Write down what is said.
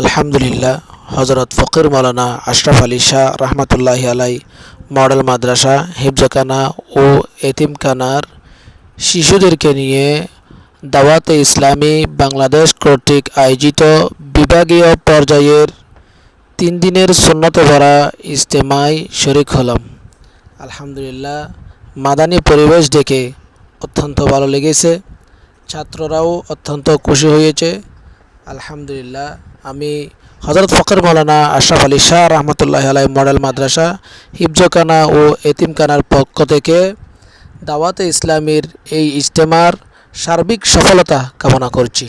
আলহামদুলিল্লাহ হজরত ফকির মৌলানা আশরাফ আলী শাহ রহমতুল্লাহি আলাই মডেল মাদ্রাসা, হিফজখানা ও এতিমখানার শিশুদেরকে নিয়ে দাওয়াতে ইসলামী বাংলাদেশ কর্তৃক আয়োজিত বিভাগীয় পর্যায়ের তিন দিনের সুন্নত ভরা ইজতেমায় শরিক হলাম। আলহামদুলিল্লাহ, মাদানী পরিবেশ দেখে অত্যন্ত ভালো লেগেছে। ছাত্ররাও অত্যন্ত খুশি হয়েছে। আলহামদুলিল্লাহ, আমি হজরত ফকর মৌলানা আশরাফ আলী শাহ রহমতুল্লাহ আলাই মডেল মাদ্রাসা হিফজকানা ও এতিমখানার পক্ষ থেকে দাওয়াতে ইসলামীর এই ইজতেমার সার্বিক সফলতা কামনা করছি।